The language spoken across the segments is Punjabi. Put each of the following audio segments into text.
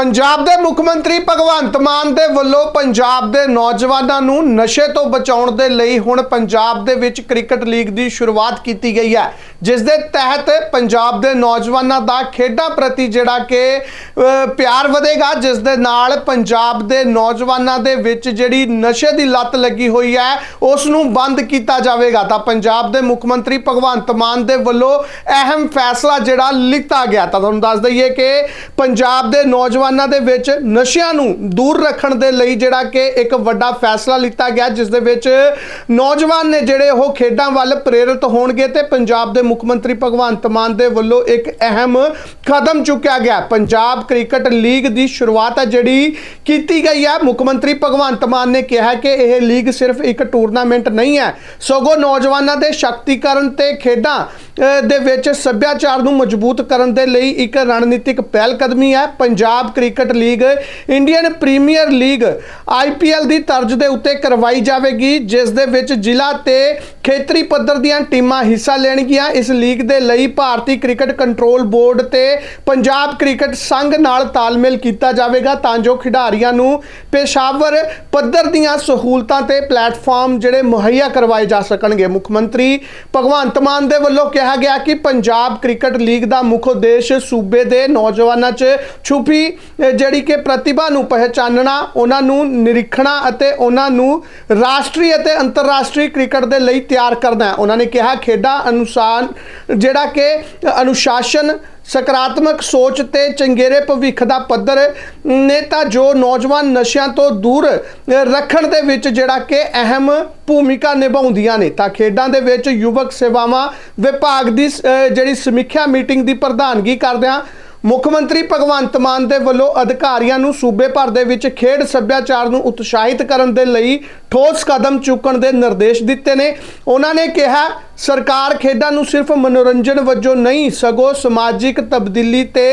ਪੰਜਾਬ ਦੇ ਮੁੱਖ ਮੰਤਰੀ ਭਗਵੰਤ ਮਾਨ ਦੇ ਵੱਲੋਂ ਪੰਜਾਬ ਦੇ ਨੌਜਵਾਨਾਂ ਨੂੰ ਨਸ਼ੇ ਤੋਂ ਬਚਾਉਣ ਦੇ ਲਈ ਹੁਣ ਪੰਜਾਬ ਦੇ ਵਿੱਚ ਕ੍ਰਿਕਟ ਲੀਗ ਦੀ ਸ਼ੁਰੂਆਤ ਕੀਤੀ ਗਈ ਹੈ, ਜਿਸ ਦੇ ਤਹਿਤ ਪੰਜਾਬ ਦੇ ਨੌਜਵਾਨਾਂ ਦਾ ਖੇਡਾਂ ਪ੍ਰਤੀ ਜਿਹੜਾ ਕਿ ਪਿਆਰ ਵਧੇਗਾ, ਜਿਸ ਦੇ ਨਾਲ ਪੰਜਾਬ ਦੇ ਨੌਜਵਾਨਾਂ ਦੇ ਵਿੱਚ ਜਿਹੜੀ ਨਸ਼ੇ ਦੀ ਲੱਤ ਲੱਗੀ ਹੋਈ ਹੈ ਉਸ ਨੂੰ ਬੰਦ ਕੀਤਾ ਜਾਵੇਗਾ। ਤਾਂ ਪੰਜਾਬ ਦੇ ਮੁੱਖ ਮੰਤਰੀ ਭਗਵੰਤ ਮਾਨ ਦੇ ਵੱਲੋਂ ਅਹਿਮ ਫੈਸਲਾ ਜਿਹੜਾ ਲਿੱਤਾ ਗਿਆ। ਤਾਂ ਤੁਹਾਨੂੰ ਦੱਸ ਦਈਏ ਕਿ ਪੰਜਾਬ ਦੇ ਨੌਜਵਾਨ ਦੇ ਵਿੱਚ ਨਸ਼ਿਆਂ ਨੂੰ ਦੂਰ ਰੱਖਣ ਦੇ ਲਈ ਜਿਹੜਾ ਕਿ ਇੱਕ ਵੱਡਾ ਫੈਸਲਾ ਲਿੱਤਾ ਗਿਆ, ਜਿਸ ਦੇ ਵਿੱਚ ਨੌਜਵਾਨ ਨੇ ਜਿਹੜੇ ਉਹ ਖੇਡਾਂ ਵੱਲ ਪ੍ਰੇਰਿਤ ਹੋਣਗੇ ਤੇ ਪੰਜਾਬ ਦੇ ਮੁੱਖ ਮੰਤਰੀ ਭਗਵੰਤ ਮਾਨ ਦੇ ਵੱਲੋਂ ਇੱਕ ਅਹਿਮ ਕਦਮ ਚੁੱਕਿਆ ਗਿਆ। ਪੰਜਾਬ ਕ੍ਰਿਕਟ ਲੀਗ ਦੀ ਸ਼ੁਰੂਆਤ ਹੈ, ਜਿਹੜੀ ਕੀਤੀ ਗਈ ਹੈ। ਮੁੱਖ ਮੰਤਰੀ ਭਗਵੰਤ ਮਾਨ ਨੇ ਕਿਹਾ ਕਿ ਇਹ ਲੀਗ ਸਿਰਫ ਇੱਕ ਟੂਰਨਾਮੈਂਟ ਨਹੀਂ ਹੈ, ਸਗੋਂ ਨੌਜਵਾਨਾਂ ਦੇ ਸ਼ਕਤੀਕਰਨ ਤੇ ਖੇਡਾਂ ਦੇ ਵਿੱਚ ਸੱਭਿਆਚਾਰ ਨੂੰ ਮਜ਼ਬੂਤ ਕਰਨ ਦੇ ਲਈ ਇੱਕ ਰਣਨੀਤਿਕ ਪਹਿਲ ਕਦਮੀ ਹੈ। Punjab cricket league, Indian premier league IPL ਦੀ ਤਰਜ਼ ਦੇ ਉੱਤੇ ਕਰਵਾਈ ਜਾਵੇਗੀ, ਜਿਸ ਦੇ ਵਿੱਚ ਜ਼ਿਲ੍ਹਾ ਤੇ ਖੇਤਰੀ ਪੱਧਰ ਦੀਆਂ ਟੀਮਾਂ ਹਿੱਸਾ ਲੈਣਗੀਆਂ। ਇਸ ਲੀਗ ਦੇ ਲਈ ਭਾਰਤੀ ਕ੍ਰਿਕਟ ਕੰਟਰੋਲ ਬੋਰਡ ਤੇ ਪੰਜਾਬ ਕ੍ਰਿਕਟ ਸੰਘ ਨਾਲ ਤਾਲਮੇਲ ਕੀਤਾ ਜਾਵੇਗਾ, ਤਾਂ ਜੋ ਖਿਡਾਰੀਆਂ ਨੂੰ ਪੇਸ਼ਾਵਰ ਪੱਧਰ ਦੀਆਂ ਸਹੂਲਤਾਂ ਤੇ ਪਲੇਟਫਾਰਮ ਜਿਹੜੇ ਮੁਹੱਈਆ ਕਰਵਾਏ ਜਾ ਸਕਣਗੇ। ਮੁੱਖ ਮੰਤਰੀ ਭਗਵੰਤ ਮਾਨ ਦੇ ਵੱਲੋਂ ਕਿਹਾ ਕਿਹਾ ਗਿਆ ਕਿ ਪੰਜਾਬ ਕ੍ਰਿਕਟ ਲੀਗ ਦਾ ਮੁੱਖ ਉਦੇਸ਼ ਸੂਬੇ ਦੇ ਨੌਜਵਾਨਾਂ 'ਚ ਛੁਪੀ ਜਿਹੜੀ ਕਿ ਪ੍ਰਤਿਭਾ ਨੂੰ ਪਹਿਚਾਨਣਾ, ਉਹਨਾਂ ਨੂੰ ਨਿਰੀਖਣਾ ਅਤੇ ਉਹਨਾਂ ਨੂੰ ਰਾਸ਼ਟਰੀ ਅਤੇ ਅੰਤਰਰਾਸ਼ਟਰੀ ਕ੍ਰਿਕਟ ਦੇ ਲਈ ਤਿਆਰ ਕਰਨਾ ਹੈ। ਉਹਨਾਂ ਨੇ ਕਿਹਾ, ਖੇਡਾਂ ਅਨੁਸਾਰ, ਜਿਹੜਾ ਕਿ ਅਨੁਸ਼ਾਸਨ ਸਕਾਰਾਤਮਕ ਸੋਚ ਤੇ ਚੰਗੇਰੇ ਭਵਿੱਖ ਦਾ ਪੱਧਰ ਨੇ ਤਾਂ ਜੋ ਨੌਜਵਾਨ ਨਸ਼ਿਆਂ ਤੋਂ ਦੂਰ ਰੱਖਣ ਦੇ ਵਿੱਚ ਜਿਹੜਾ ਕਿ ਅਹਿਮ ਭੂਮਿਕਾ ਨਿਭਾਉਂਦੀਆਂ ਨੇ, ਤਾਂ ਖੇਡਾਂ ਦੇ ਵਿੱਚ ਯੁਵਕ ਸੇਵਾਵਾਂ ਵਿਭਾਗ ਦੀ ਜਿਹੜੀ ਸਮੀਖਿਆ ਮੀਟਿੰਗ ਦੀ ਪ੍ਰਧਾਨਗੀ ਕਰਦਿਆਂ ਮੁੱਖ ਮੰਤਰੀ ਭਗਵੰਤ ਮਾਨ ਦੇ ਵੱਲੋਂ ਅਧਿਕਾਰੀਆਂ ਨੂੰ ਸੂਬੇ ਭਰ ਦੇ ਵਿੱਚ ਖੇਡ ਸੱਭਿਆਚਾਰ ਨੂੰ ਉਤਸ਼ਾਹਿਤ ਕਰਨ ਦੇ ਲਈ ਠੋਸ ਕਦਮ ਚੁੱਕਣ ਦੇ ਨਿਰਦੇਸ਼ ਦਿੱਤੇ ਨੇ। ਉਹਨਾਂ ਨੇ ਕਿਹਾ, ਸਰਕਾਰ ਖੇਡਾਂ ਨੂੰ ਸਿਰਫ ਮਨੋਰੰਜਨ ਵਜੋਂ ਨਹੀਂ, ਸਗੋਂ ਸਮਾਜਿਕ ਤਬਦੀਲੀ ਤੇ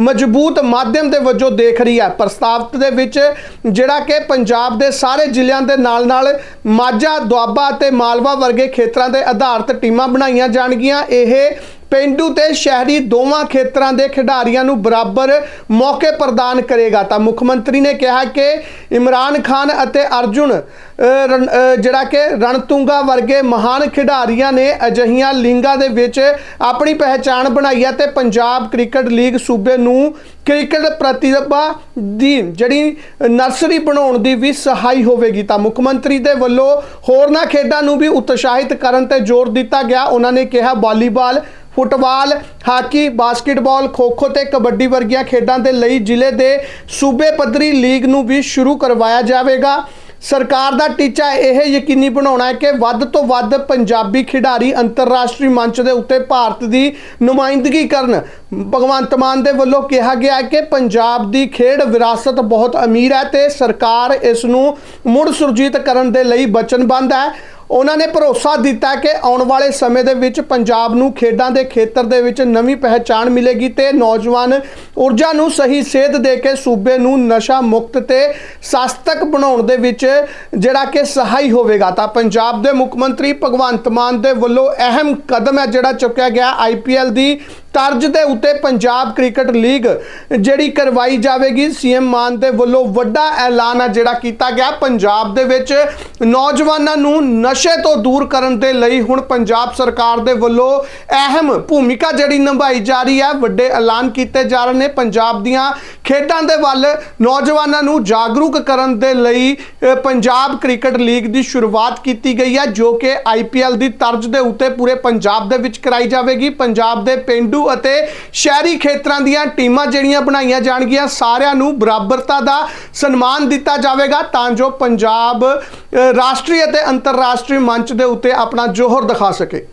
ਮਜ਼ਬੂਤ ਮਾਧਿਅਮ ਦੇ ਵਜੋਂ ਦੇਖ ਰਹੀ ਹੈ। ਪ੍ਰਸਤਾਵਤ ਦੇ ਵਿੱਚ ਜਿਹੜਾ ਕਿ ਪੰਜਾਬ ਦੇ ਸਾਰੇ ਜ਼ਿਲ੍ਹਿਆਂ ਦੇ ਨਾਲ-ਨਾਲ ਮਾਝਾ, ਦੁਆਬਾ ਤੇ ਮਾਲਵਾ ਵਰਗੇ ਖੇਤਰਾਂ ਦੇ ਆਧਾਰਿਤ ਟੀਮਾਂ ਬਣਾਈਆਂ ਜਾਣਗੀਆਂ। ਇਹ ਪਿੰਡੂ ਤੇ ਸ਼ਹਿਰੀ ਦੋਵਾਂ ਖੇਤਰਾਂ ਦੇ ਖਿਡਾਰੀਆਂ ਨੂੰ ਬਰਾਬਰ ਮੌਕੇ ਪ੍ਰਦਾਨ ਕਰੇਗਾ। ਤਾਂ ਮੁੱਖ ਮੰਤਰੀ ਨੇ ਕਿਹਾ ਕਿ ਇਮਰਾਨ ਖਾਨ ਅਤੇ ਅਰਜੁਨ ਰਣ- ਜਿਹੜਾ ਕਿ ਰਣਤੁੰਗਾ ਵਰਗੇ ਮਹਾਨ ਖਿਡਾਰੀਆਂ ਨੇ ਅਜਹੀਆਂ ਲਿੰਗਾਂ ਦੇ ਵਿੱਚ ਆਪਣੀ ਪਹਿਚਾਣ ਬਣਾਈ ਹੈ ਤੇ ਪੰਜਾਬ ਕ੍ਰਿਕਟ ਲੀਗ ਸੂਬੇ ਨੂੰ ਕ੍ਰਿਕਟ ਪ੍ਰਤਿਭਾ ਦੀ ਜਿਹੜੀ ਨਰਸਰੀ ਬਣਾਉਣ ਦੀ ਵੀ ਸਹਾਈ ਹੋਵੇਗੀ। ਤਾਂ ਮੁੱਖ ਮੰਤਰੀ ਦੇ ਵੱਲੋਂ ਹੋਰਨਾਂ ਖੇਡਾਂ ਨੂੰ ਵੀ ਉਤਸ਼ਾਹਿਤ ਕਰਨ ਤੇ ਜ਼ੋਰ ਦਿੱਤਾ ਗਿਆ। ਉਹਨਾਂ ਨੇ ਕਿਹਾ, volleyball football, hockey, basketball, kho-kho ਤੇ ਕਬੱਡੀ ਵਰਗੀਆਂ ਖੇਡਾਂ ਦੇ ਲਈ ਜ਼ਿਲ੍ਹੇ ਦੇ ਸੂਬੇ ਪੱਧਰੀ ਲੀਗ ਨੂੰ ਵੀ ਸ਼ੁਰੂ ਕਰਵਾਇਆ ਜਾਵੇਗਾ। ਸਰਕਾਰ ਦਾ ਟੀਚਾ ਇਹ ਯਕੀਨੀ ਬਣਾਉਣਾ ਹੈ ਕਿ ਵੱਧ ਤੋਂ ਵੱਧ ਪੰਜਾਬੀ ਖਿਡਾਰੀ ਅੰਤਰਰਾਸ਼ਟਰੀ ਮੰਚ ਦੇ ਉੱਤੇ ਭਾਰਤ ਦੀ ਨੁਮਾਇੰਦਗੀ ਕਰਨ। ਭਗਵੰਤ ਮਾਨ ਦੇ ਵੱਲੋਂ ਕਿਹਾ ਗਿਆ ਹੈ ਕਿ ਪੰਜਾਬ ਦੀ ਖੇਡ ਵਿਰਾਸਤ ਬਹੁਤ ਅਮੀਰ ਹੈ ਤੇ ਸਰਕਾਰ ਇਸ ਨੂੰ ਮੁੜ ਸੁਰਜੀਤ ਕਰਨ ਦੇ ਲਈ ਵਚਨਬੱਧ ਹੈ। ਉਹਨਾਂ ਨੇ ਭਰੋਸਾ ਦਿੱਤਾ ਕਿ ਆਉਣ ਵਾਲੇ ਸਮੇਂ ਦੇ ਵਿੱਚ ਪੰਜਾਬ ਨੂੰ ਖੇਡਾਂ ਦੇ ਖੇਤਰ ਦੇ ਵਿੱਚ ਨਵੀਂ ਪਹਿਚਾਣ ਮਿਲੇਗੀ ਤੇ ਨੌਜਵਾਨ ਊਰਜਾ ਨੂੰ ਸਹੀ ਸੇਧ ਦੇ ਕੇ ਸੂਬੇ ਨੂੰ ਨਸ਼ਾ ਮੁਕਤ ਤੇ ਸ਼ਾਸਤਕ ਬਣਾਉਣ ਦੇ ਵਿੱਚ ਜਿਹੜਾ ਕਿ ਸਹਾਈ ਹੋਵੇਗਾ। ਤਾਂ ਪੰਜਾਬ ਦੇ ਮੁੱਖ ਮੰਤਰੀ ਭਗਵੰਤ ਮਾਨ ਦੇ ਵੱਲੋਂ ਅਹਿਮ ਕਦਮ ਹੈ ਜਿਹੜਾ ਚੁੱਕਿਆ ਗਿਆ ਆਈਪੀਐਲ ਦੀ ਤਰਜ਼ ਦੇ ਉੱਤੇ ਪੰਜਾਬ ਕ੍ਰਿਕਟ ਲੀਗ ਜਿਹੜੀ ਕਰਵਾਈ ਜਾਵੇਗੀ। ਸੀਐਮ ਮਾਨ ਦੇ ਵੱਲੋਂ ਵੱਡਾ ਐਲਾਨ ਹੈ ਜਿਹੜਾ ਕੀਤਾ ਗਿਆ। ਪੰਜਾਬ ਦੇ ਵਿੱਚ ਨੌਜਵਾਨਾਂ ਨੂੰ ਨਸ਼ੇ ਤੋਂ ਦੂਰ ਕਰਨ ਦੇ ਲਈ ਹੁਣ ਪੰਜਾਬ ਸਰਕਾਰ ਦੇ ਵੱਲੋਂ ਅਹਿਮ ਭੂਮਿਕਾ ਜਿਹੜੀ ਨਿਭਾਈ ਜਾ ਰਹੀ ਹੈ, ਵੱਡੇ ਐਲਾਨ ਕੀਤੇ ਜਾ ਰਹੇ ਨੇ। ਪੰਜਾਬ ਦੀਆਂ ਖੇਡਾਂ ਦੇ ਵੱਲ ਨੌਜਵਾਨਾਂ ਨੂੰ ਜਾਗਰੂਕ ਕਰਨ ਦੇ ਲਈ ਪੰਜਾਬ ਕ੍ਰਿਕਟ ਲੀਗ ਦੀ ਸ਼ੁਰੂਆਤ ਕੀਤੀ ਗਈ ਹੈ, ਜੋ ਕਿ ਆਈਪੀਐਲ ਦੀ ਤਰਜ਼ ਦੇ ਉੱਤੇ ਪੂਰੇ ਪੰਜਾਬ ਦੇ ਵਿੱਚ ਕਰਾਈ ਜਾਵੇਗੀ। ਪੰਜਾਬ ਦੇ ਪਿੰਡੂ ਅਤੇ ਸ਼ਹਿਰੀ ਖੇਤਰਾਂ ਦੀਆਂ ਟੀਮਾਂ ਜਿਹੜੀਆਂ ਬਣਾਈਆਂ ਜਾਣਗੀਆਂ, ਸਾਰਿਆਂ ਨੂੰ ਬਰਾਬਰਤਾ ਦਾ ਸਨਮਾਨ ਦਿੱਤਾ ਜਾਵੇਗਾ, ਤਾਂ ਜੋ ਪੰਜਾਬ ਰਾਸ਼ਟਰੀ ਅਤੇ ਅੰਤਰਰਾਸ਼ਟਰੀ ਮੰਚ ਦੇ ਉੱਤੇ ਆਪਣਾ ਜੋਹਰ ਦਿਖਾ ਸਕੇ।